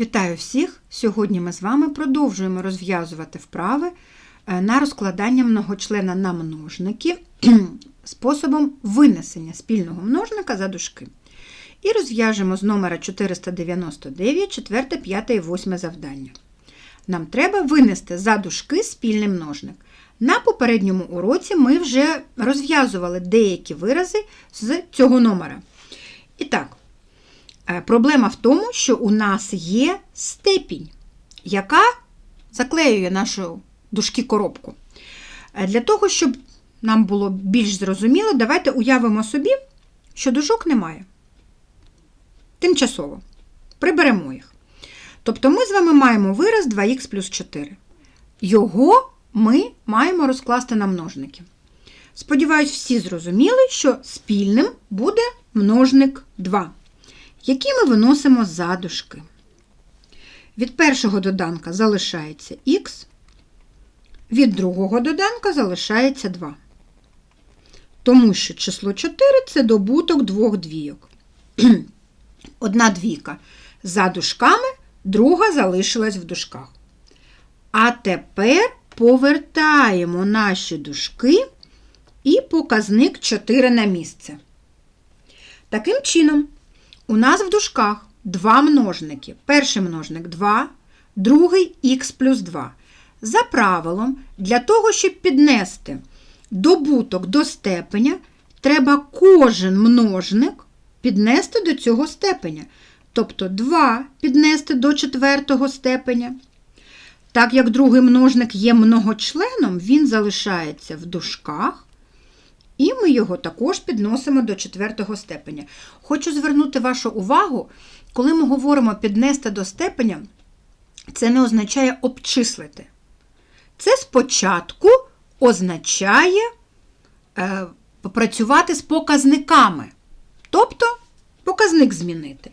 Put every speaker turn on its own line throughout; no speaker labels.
Вітаю всіх! Сьогодні ми з вами продовжуємо розв'язувати вправи е, на розкладання многочлена на множники способом винесення спільного множника за дужки. І розв'яжемо з номера 499, 4, 5 і 8 завдання. Нам треба винести за дужки спільний множник. На попередньому уроці ми вже розв'язували деякі вирази з цього номера. І так, Проблема в тому, що у нас є степінь, яка заклеює нашу дужки коробку. Е, Для того, щоб нам було більш зрозуміло, давайте уявимо собі, що дужок немає. Тимчасово. Приберемо їх. Тобто ми з вами маємо вираз 2х плюс 4. Його ми маємо розкласти на множники. Сподіваюсь, всі зрозуміли, що спільним буде множник 2 які ми виносимо за дужки. Від першого доданка залишається х, від другого доданка залишається 2. Тому що число 4 це добуток двох двійок. Одна двійка за дужками, друга залишилась в дужках. А тепер повертаємо наші дужки і показник 4 на місце. Таким чином, у нас в дужках два множники. Перший множник 2, другий х плюс 2. За правилом, для того, щоб піднести добуток до степеня, треба кожен множник піднести до цього степеня. Тобто 2 піднести до четвертого степеня. Так як другий множник є многочленом, він залишається в дужках. І ми його також підносимо до четвертого степеня. Хочу звернути вашу увагу, коли ми говоримо піднести до степеня, це не означає обчислити. Це спочатку означає е, попрацювати з показниками, тобто показник змінити.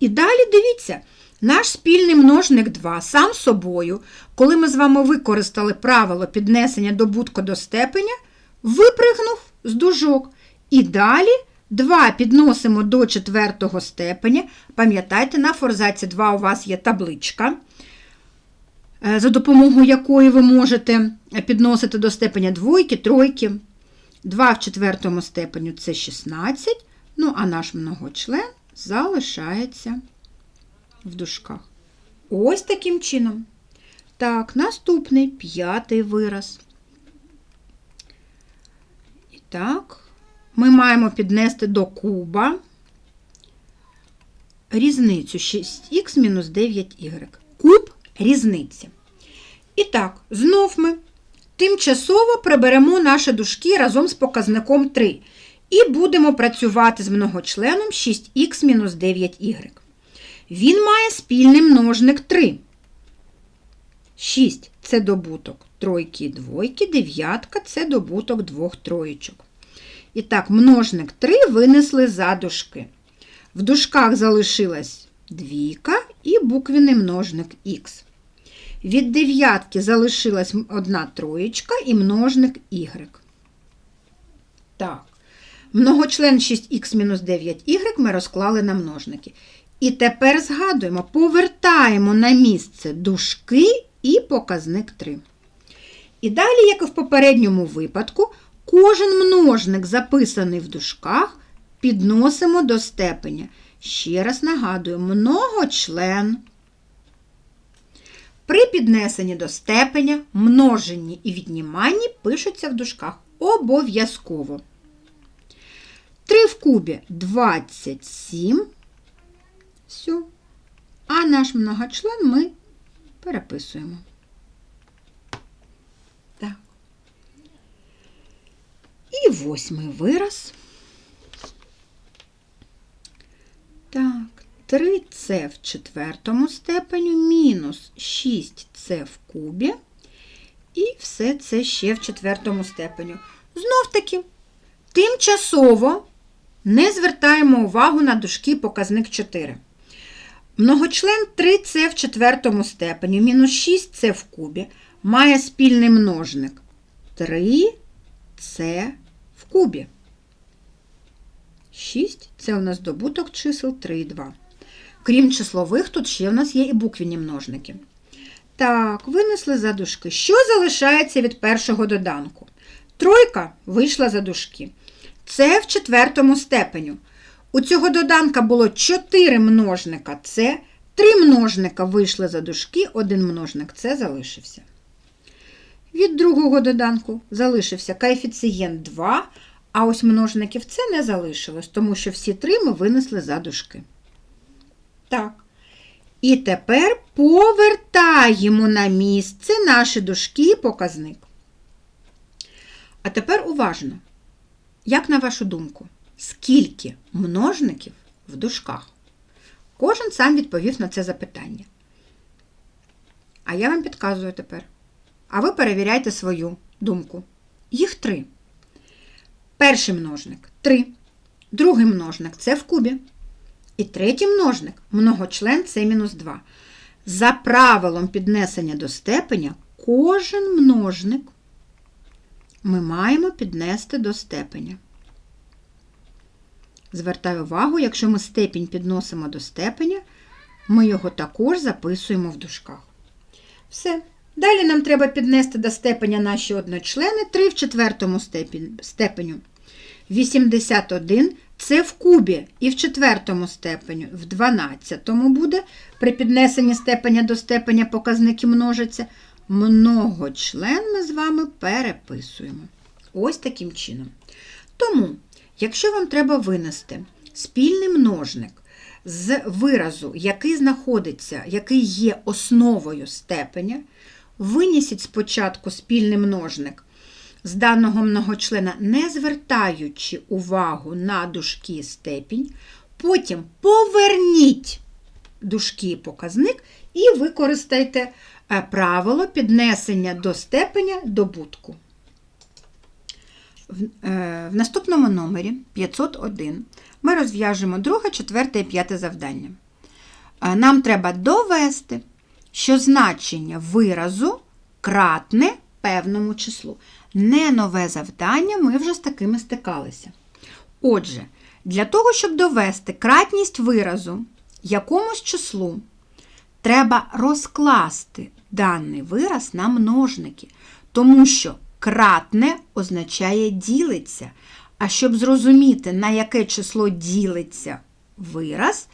І далі дивіться, наш спільний множник 2 сам собою, коли ми з вами використали правило піднесення добутку до степеня, випригнув з дужок. І далі 2 підносимо до четвертого степеня. Пам'ятайте, на форзаці 2 у вас є табличка, е, за допомогою якої ви можете підносити до степеня двойки, тройки. 2 в четвертому степеню це 16. Ну, а наш многочлен залишається в дужках. Ось таким чином. Так, наступний п'ятий вираз. Так, ми маємо піднести до куба різницю 6х мінус 9y. Куб різниці. І так, знов ми тимчасово приберемо наші дужки разом з показником 3. І будемо працювати з многочленом 6х мінус 9y. Він має спільний множник 3. 6 це добуток тройки і двойки, дев'ятка це добуток двох троєчок. І так, множник 3 винесли за дужки. В дужках залишилась двійка і буквений множник х. Від дев'ятки залишилась одна троєчка і множник y. Так, многочлен 6х-9y ми розклали на множники. І тепер згадуємо, повертаємо на місце дужки і показник 3. І далі, як і в попередньому випадку, кожен множник, записаний в дужках, підносимо до степеня. Ще раз нагадую, многочлен. При піднесенні до степеня множенні і відніманні пишуться в дужках обов'язково. 3 в кубі 27. Все. А наш многочлен ми переписуємо. Так. І восьмий вираз. Так, 3С в четвертому степеню мінус 6С в кубі. І все це ще в четвертому степеню. Знов таки, тимчасово не звертаємо увагу на дужки показник 4. Многочлен 3С в четвертому степені мінус 6С в кубі має спільний множник 3С в кубі. 6 це у нас добуток чисел 3 і 2. Крім числових, тут ще в нас є і буквені множники. Так, винесли за дужки. Що залишається від першого доданку? Тройка вийшла за дужки. Це в четвертому степеню. У цього доданка було 4 множника це, 3 множника вийшли за дужки, один множник це залишився. Від другого доданку залишився коефіцієнт 2, а ось множників це не залишилось, тому що всі три ми винесли за дужки. Так. І тепер повертаємо на місце наші дужки і показник. А тепер уважно. Як на вашу думку, скільки множників в дужках? Кожен сам відповів на це запитання. А я вам підказую тепер. А ви перевіряйте свою думку. Їх три. Перший множник 3. Другий множник це в кубі. І третій множник многочлен це мінус 2. За правилом піднесення до степеня кожен множник ми маємо піднести до степеня. Звертаю увагу, якщо ми степінь підносимо до степеня, ми його також записуємо в дужках. Все. Далі нам треба піднести до степеня наші одночлени 3 в четвертому степеню. 81 це в кубі і в четвертому степеню, в 12 буде, при піднесенні степеня до степеня показники множаться. Многочлен ми з вами переписуємо. Ось таким чином. Тому, якщо вам треба винести спільний множник з виразу, який знаходиться, який є основою степеня, винісіть спочатку спільний множник з даного многочлена, не звертаючи увагу на дужки степінь, потім поверніть дужки показник і використайте е, правило піднесення до степеня добутку. В наступному номері 501 ми розв'яжемо друге, четверте і п'яте завдання. Нам треба довести, що значення виразу кратне певному числу. Не нове завдання, ми вже з такими стикалися. Отже, для того, щоб довести кратність виразу якомусь числу, треба розкласти даний вираз на множники, тому що кратне означає ділиться. А щоб зрозуміти, на яке число ділиться вираз,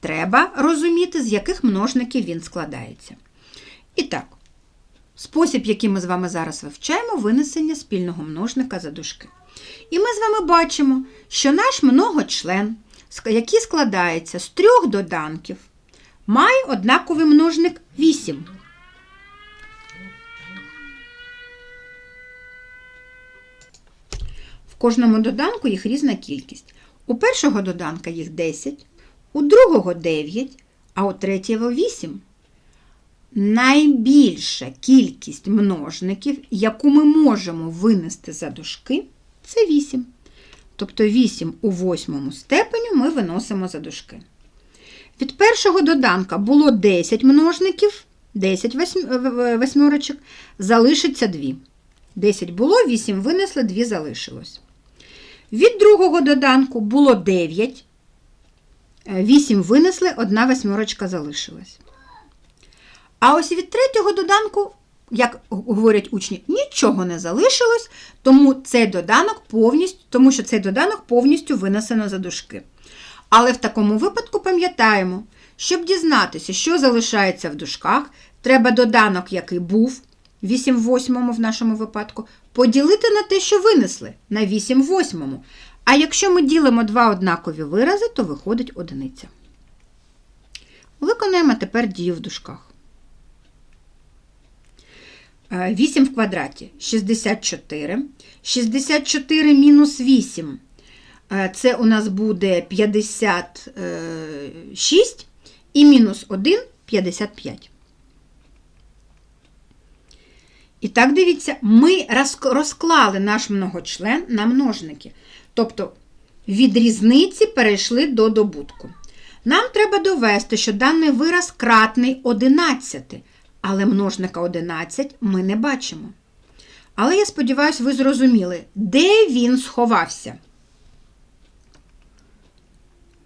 треба розуміти, з яких множників він складається. І так, спосіб, який ми з вами зараз вивчаємо, винесення спільного множника за дужки. І ми з вами бачимо, що наш многочлен, який складається з трьох доданків, має однаковий множник 8. Кожному доданку їх різна кількість. У першого доданка їх 10, у другого 9, а у третього 8. Найбільша кількість множників, яку ми можемо винести за дужки, це 8. Тобто 8 у восьмому степеню ми виносимо за дужки. Від першого доданка було 10 множників, 10 восьмерочок, залишиться 2. 10 було, 8 винесли, 2 залишилось. Від другого доданку було 9, 8 винесли, 1 восьмерочка залишилась. А ось від третього доданку, як говорять учні, нічого не залишилось, тому цей доданок повністю, тому що цей доданок повністю винесено за дужки. Але в такому випадку пам'ятаємо, щоб дізнатися, що залишається в дужках, треба доданок, який був 8 в 8 в нашому випадку, поділити на те, що винесли на 8 в 8. А якщо ми ділимо два однакові вирази, то виходить одиниця. Виконуємо тепер дію в дужках. 8 в квадраті 64. 64 мінус 8 це у нас буде 56 і мінус 1 55. І так, дивіться, ми розклали наш многочлен на множники. Тобто від різниці перейшли до добутку. Нам треба довести, що даний вираз кратний 11, але множника 11 ми не бачимо. Але я сподіваюся, ви зрозуміли, де він сховався.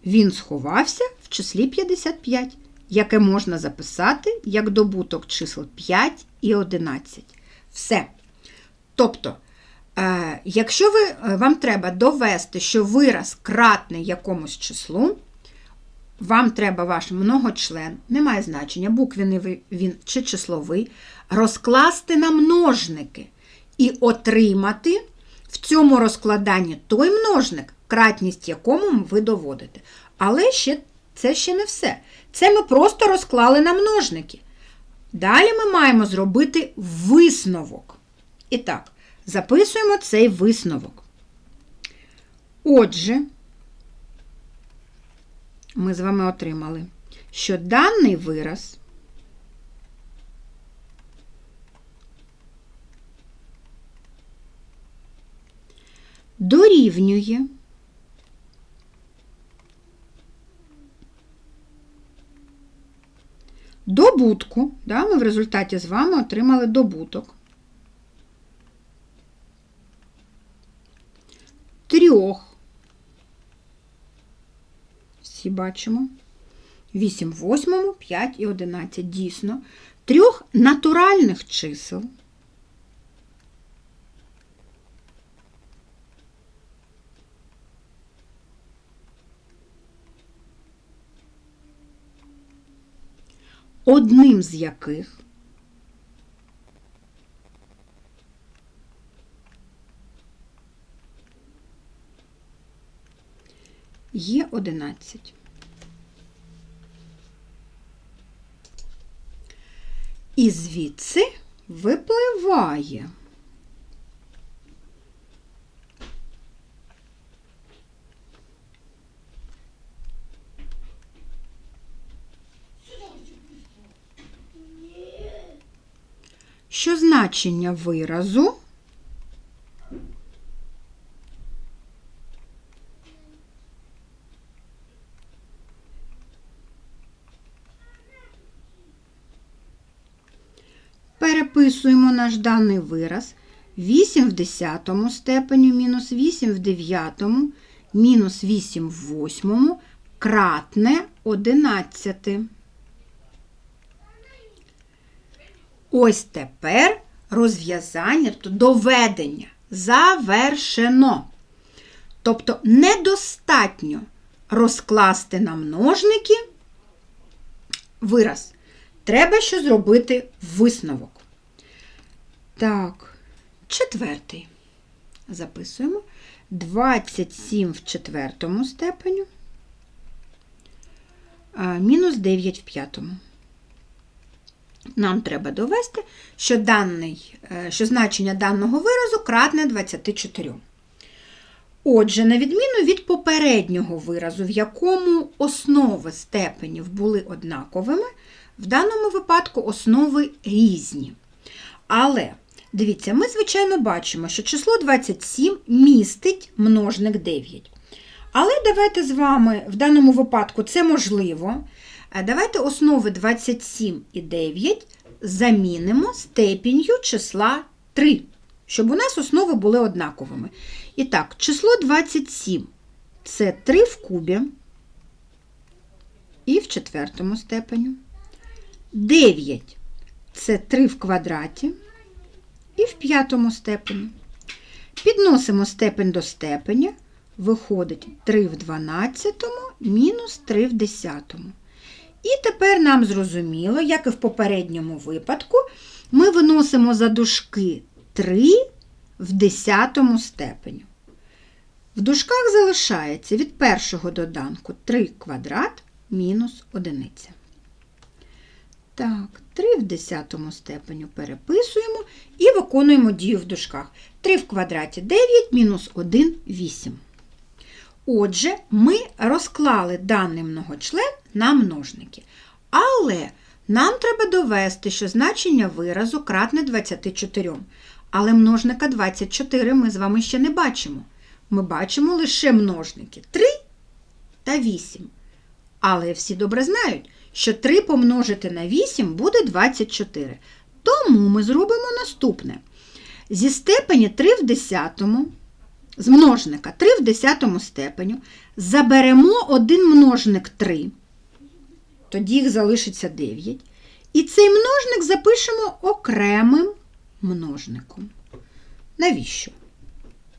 він сховався в числі 55, яке можна записати як добуток чисел 5 і 11. Все. Тобто, е, якщо ви, е, вам треба довести, що вираз кратний якомусь числу, вам треба ваш многочлен, немає значення, буквений він чи числовий, розкласти на множники і отримати в цьому розкладанні той множник, кратність якому ви доводите. Але ще, це ще не все. Це ми просто розклали на множники. Далі ми маємо зробити висновок. І так, записуємо цей висновок. Отже, ми з вами отримали, що даний вираз дорівнює добутку, да, ми в результаті з вами отримали добуток. Трьох, всі бачимо, 8 в 8, 5 і 11, дійсно, трьох натуральних чисел. Одним з яких є 11. І звідси випливає. що значення виразу переписуємо наш даний вираз 8 в 10 степені мінус 8 в 9 мінус 8 в 8 кратне 11. Ось тепер розв'язання, тобто доведення завершено. Тобто недостатньо розкласти на множники вираз. Треба ще зробити висновок. Так, четвертий. Записуємо 27 в четвертому степеню, мінус 9 в п'ятому. Нам треба довести, що даний, е, що значення даного виразу кратне 24. Отже, на відміну від попереднього виразу, в якому основи степенів були однаковими, в даному випадку основи різні. Але, дивіться, ми, звичайно, бачимо, що число 27 містить множник 9. Але давайте з вами в даному випадку це можливо. Давайте основи 27 і 9 замінимо степінню числа 3, щоб у нас основи були однаковими. І так, число 27 це 3 в кубі і в четвертому степеню. 9 це 3 в квадраті і в п'ятому степені. Підносимо степень до степеня, виходить 3 в 12 мінус 3 в 10. І тепер нам зрозуміло, як і в попередньому випадку, ми виносимо за дужки 3 в 10 степеню. В дужках залишається від першого доданку 3 квадрат мінус 1. Так, 3 в 10 степеню переписуємо і виконуємо дію в дужках. 3 в квадраті 9 мінус 1 8. Отже, ми розклали даний многочлен на множники. Але нам треба довести, що значення виразу кратне 24. Але множника 24 ми з вами ще не бачимо. Ми бачимо лише множники 3 та 8. Але всі добре знають, що 3 помножити на 8 буде 24. Тому ми зробимо наступне. Зі степені 3 в 10 з множника 3 в 10 степеню заберемо один множник 3, тоді їх залишиться 9. І цей множник запишемо окремим множником. Навіщо?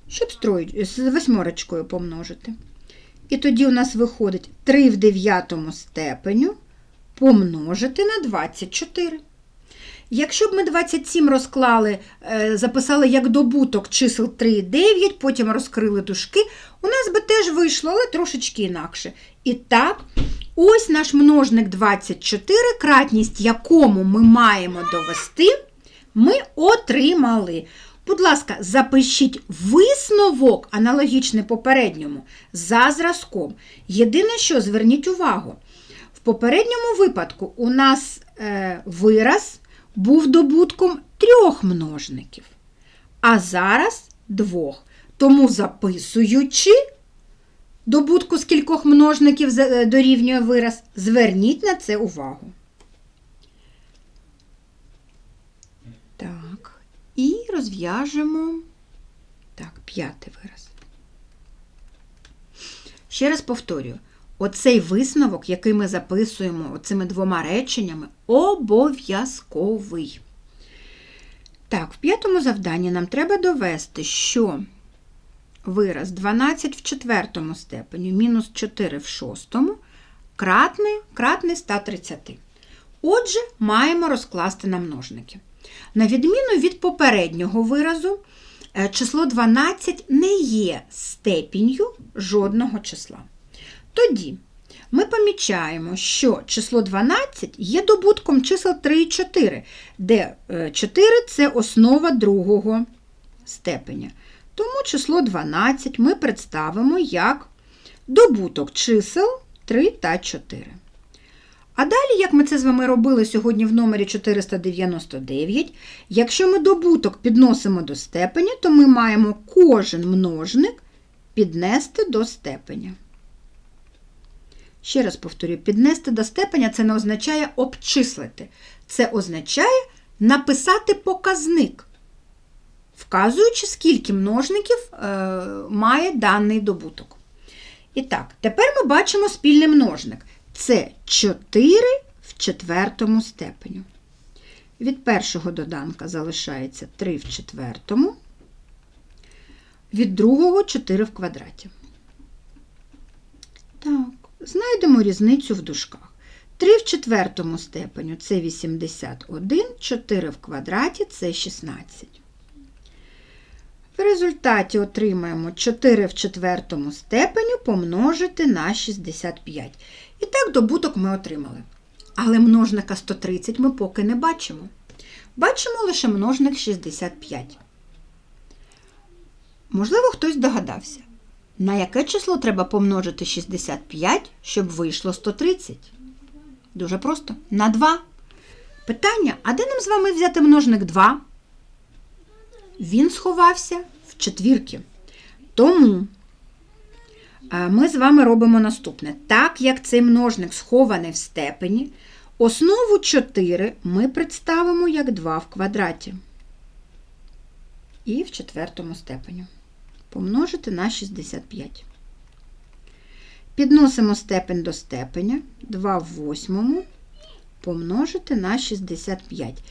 Щоб строю, з восьмерочкою помножити. І тоді у нас виходить 3 в 9 степеню помножити на 24. Якщо б ми 27 розклали, е, записали як добуток чисел 3 і 9, потім розкрили дужки, у нас би теж вийшло, але трошечки інакше. І так, ось наш множник 24, кратність якому ми маємо довести, ми отримали. Будь ласка, запишіть висновок, аналогічний попередньому, за зразком. Єдине, що зверніть увагу, в попередньому випадку у нас е, вираз був добутком трьох множників, а зараз двох. Тому записуючи добутку з кількох множників дорівнює вираз, зверніть на це увагу. Так, і розв'яжемо так, п'ятий вираз. Ще раз повторюю, оцей висновок, який ми записуємо оцими двома реченнями, обов'язковий. Так, в п'ятому завданні нам треба довести, що вираз 12 в четвертому степені мінус 4 в шостому кратний, кратний 130. Отже, маємо розкласти на множники. На відміну від попереднього виразу, е, число 12 не є степінню жодного числа. Тоді ми помічаємо, що число 12 є добутком чисел 3 і 4, де е, 4 це основа другого степеня. Тому число 12 ми представимо як добуток чисел 3 та 4. А далі, як ми це з вами робили сьогодні в номері 499, якщо ми добуток підносимо до степеня, то ми маємо кожен множник піднести до степеня. Ще раз повторюю, піднести до степеня це не означає обчислити. Це означає написати показник, вказуючи, скільки множників е, має даний добуток. І так, тепер ми бачимо спільний множник. Це 4 в четвертому степеню. Від першого доданка залишається 3 в четвертому, від другого 4 в квадраті. Так, знайдемо різницю в дужках. 3 в четвертому степеню це 81, 4 в квадраті це 16. В результаті отримаємо 4 в четвертому степеню помножити на 65. І так добуток ми отримали. Але множника 130 ми поки не бачимо. Бачимо лише множник 65. Можливо, хтось догадався, на яке число треба помножити 65, щоб вийшло 130? Дуже просто. На 2. Питання: а де нам з вами взяти множник 2? Він сховався в четвірки. Тому е, ми з вами робимо наступне. Так як цей множник схований в степені, основу 4 ми представимо як 2 в квадраті. І в четвертому степені. Помножити на 65. Підносимо степень до степеня 2 в восьмому помножити на 65.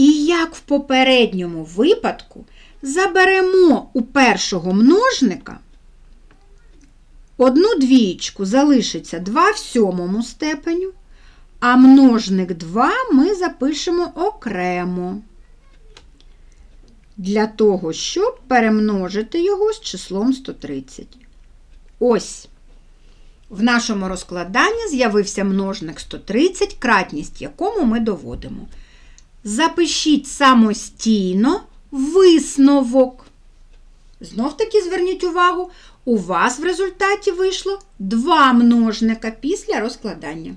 І як в попередньому випадку заберемо у першого множника одну двієчку залишиться 2 в сьомому степеню, а множник 2 ми запишемо окремо. Для того, щоб перемножити його з числом 130. Ось. В нашому розкладанні з'явився множник 130, кратність якому ми доводимо. Запишіть самостійно висновок. Знов таки зверніть увагу, у вас в результаті вийшло два множника після розкладання.